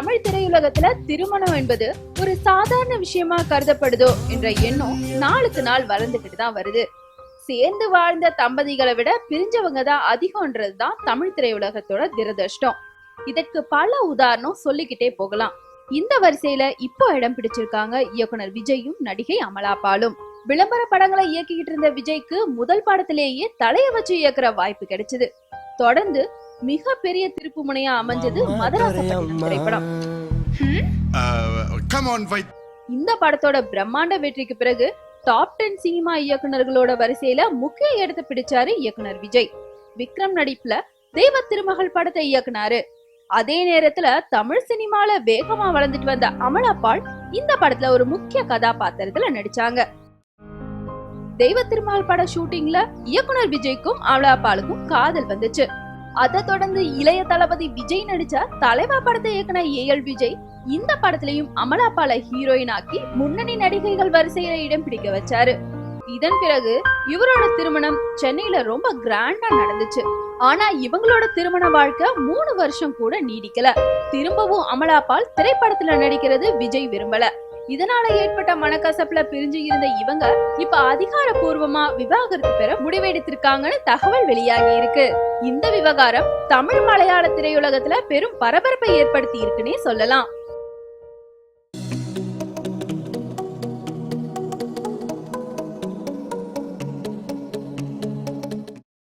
தமிழ் திரையுலகத்துல திருமணம் என்பது ஒரு சாதாரண விஷயமா கருதப்படுதோ என்ற எண்ணம் நாளுக்கு நாள் வளர்ந்துகிட்டு தான் வருது. சேர்ந்து வாழ்ந்த தம்பதிகளை விட பிரிஞ்சவங்க தான் அதிகம்ன்றது தான் தமிழ் திரையுலகத்தோட துரதிர்ஷ்டம். இதற்கு பல உதாரணம் சொல்லிக்கிட்டே போகலாம். இந்த வரிசையில இப்போ இடம் பிடிச்சிருக்காங்க இயக்குனர் விஜயும் நடிகை அமலாபாலும் விளம்பர படங்களை இயக்கிக்கிட்டு இருந்த விஜய்க்கு முதல் படத்திலேயே தலைய வச்சு இயக்குற வாய்ப்பு கிடைச்சது. தொடர்ந்து மிக பெரிய திருப்பு முனையா அமைஞ்சது மதராசப்பட்டினம் திரைப்படம். come on, wait. இந்த படத்தோட பிரம்மாண்ட வெற்றிக்கு பிறகு டாப் டென் சினிமா இயக்குனர்களோட வரிசையில முக்கிய இடத்தை பிடிச்சாரு இயக்குனர் விஜய். விக்ரம் நடிப்புல தெய்வ திருமகள் படத்தை இயக்குனாரு. அதே நேரத்துல தமிழ் சினிமால வேகமா வளர்ந்துட்டு வந்த அமலாபால் இந்த படத்துல ஒரு முக்கிய கதாபாத்திரத்துல நடிச்சாங்க. தெய்வ திருமகள் பட ஷூட்டிங்ல இயக்குனர் விஜய்க்கும் அமலாபாலுக்கும் காதல் வந்துச்சு. அதை தொடர்ந்து இளைய தளபதி விஜய் நடிச்ச தலைவா படத்தை இயக்குன ஏ எல் விஜய் இந்த படத்திலையும் அமலாபால ஹீரோயின் ஆக்கி முன்னணி நடிகைகள் வரிசையில இடம் பிடிக்க வச்சாரு. இதன் பிறகு இவரோட திருமணம் சென்னையில ரொம்ப கிராண்டா நடந்துச்சு. ஆனா இவங்களோட திருமண வாழ்க்கை மூணு வருஷம் கூட நீடிக்கல. திரும்பவும் அமலாபால் திரைப்படத்துல நடிக்கிறது விஜய் விரும்பல. இதனால ஏற்பட்ட மனக்கசப்புல பிரிஞ்சு இருந்த இவங்க இப்ப அதிகாரப்பூர்வமா விவாகரத்து பெற முடிவெடுத்திருக்காங்கன்னு தகவல் வெளியாகி இருக்கு. இந்த விவகாரம் தமிழ் மலையாள திரையுலகத்துல பெரும் பரபரப்பை ஏற்படுத்தி இருக்குன்னே சொல்லலாம்.